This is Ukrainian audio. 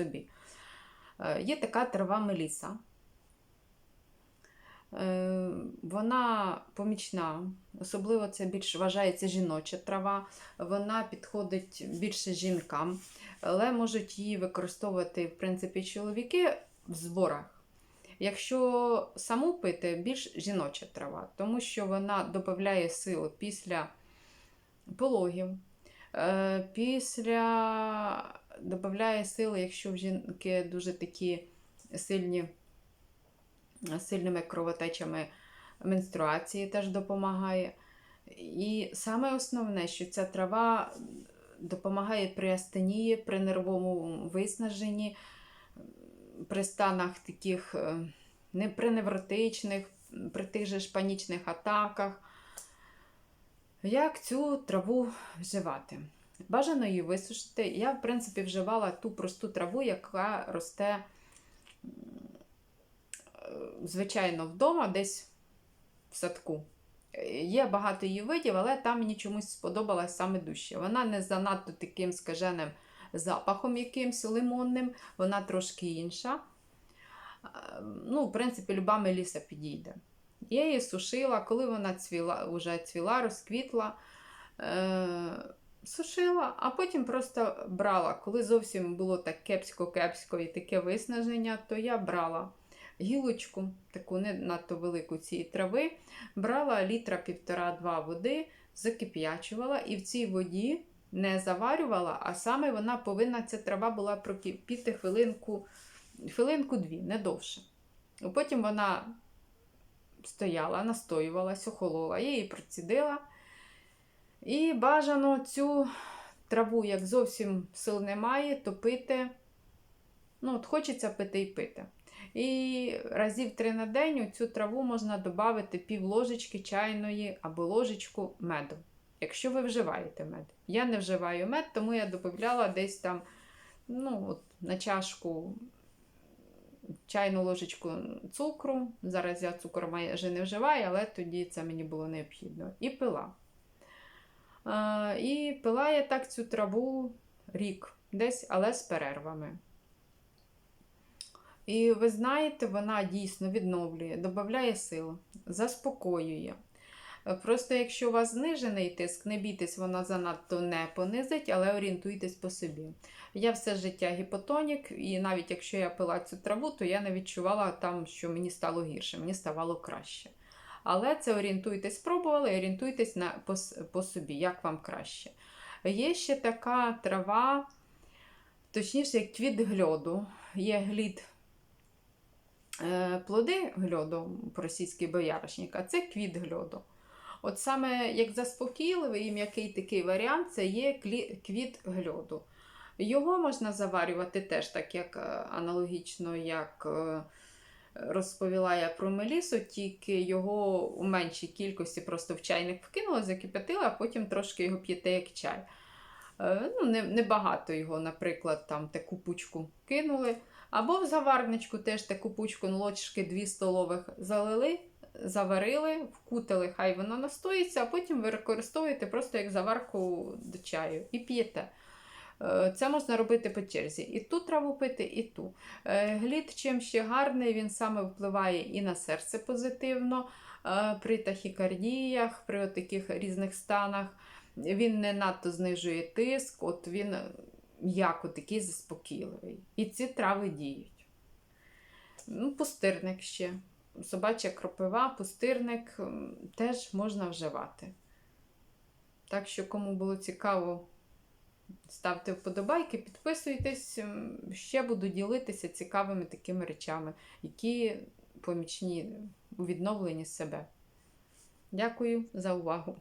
собі. Е, Є така трава меліса. Е, Вона помічна, особливо це більш вважається жіноча трава. Вона підходить більше жінкам, але можуть її використовувати в принципі чоловіки в зборах. Якщо саму пити, більш жіноча трава, тому що вона додає сили після пологів, е, після додає сили, якщо в жінки дуже такі сильні, сильними кровотечами менструації теж допомагає. І саме основне, що ця трава допомагає при астенії, при нервовому виснаженні, при станах таких е, не при невротичних, при тих же ж панічних атаках. Як цю траву вживати? Бажано її висушити. Я, в принципі, вживала ту просту траву, яка росте, е, звичайно, вдома, десь в садку. Є багато її видів, але там мені чомусь сподобалась саме дужче. Вона не занадто таким скаженим запахом якимсь лимонним, вона трошки інша. Е, Ну, в принципі, люба меліса підійде. Я її сушила, коли вона цвіла, вже цвіла, розквітла, е, сушила, а потім просто брала. Коли зовсім було так кепсько-кепсько і таке виснаження, то я брала гілочку, таку не надто велику цієї трави, брала літра півтора-два води, закип'ячувала і в цій воді не заварювала, а саме вона повинна, ця трава була прокипіти хвилинку, хвилинку-дві, не довше. Потім вона стояла, настоювалась, охолола, я її процідила. І бажано цю траву, як зовсім сил немає, то пити. Ну, от хочеться пити і пити. І разів три на день цю траву можна додати пів ложечки чайної або ложечку меду, якщо ви вживаєте мед. Я не вживаю мед, тому я додавала десь там ну, от, на чашку чайну ложечку цукру. Зараз я цукор майже не вживаю, але тоді це мені було необхідно. І пила. І пила я так цю траву рік, десь, але з перервами. І ви знаєте, вона дійсно відновлює, додає сил, заспокоює. Просто якщо у вас знижений тиск, не бійтесь, вона занадто не понизить, але орієнтуйтесь по собі. Я все життя гіпотонік, і навіть якщо я пила цю траву, то я не відчувала там, що мені стало гірше, мені ставало краще. Але це орієнтуйтесь, спробували, орієнтуйтесь на, по, по собі, як вам краще. Є ще така трава, точніше, як твіт гльоду. Є глід е, плоди гльоду, російський бояришник, а це квіт гльоду. От саме як заспокійливий і м'який такий варіант, це є квіт гльоду. Його можна заварювати теж так, як е, аналогічно, як е, розповіла я про мелісу, тільки його у меншій кількості просто в чайник вкинула, закип'ятила, а потім трошки його п'єте як чай. Е, Ну, не- Небагато його, наприклад, там таку пучку кинули. Або в заварничку теж таку пучку ну, ложки 2 столових залили, заварили, вкутили, хай воно настоїться, а потім ви використовуєте просто як заварку до чаю і п'єте. Е, Це можна робити по черзі. І ту траву пити, і ту. Е, Глід чим ще гарний, він саме впливає і на серце позитивно, е, при тахікардіях, при таких різних станах. Він не надто знижує тиск, от він м'яко такий заспокійливий. І ці трави діють. Ну, пустирник ще. Собача кропива, пустирник теж можна вживати. Так що, кому було цікаво, ставте вподобайки, підписуйтесь. Ще буду ділитися цікавими такими речами, які помічні у відновленні себе. Дякую за увагу!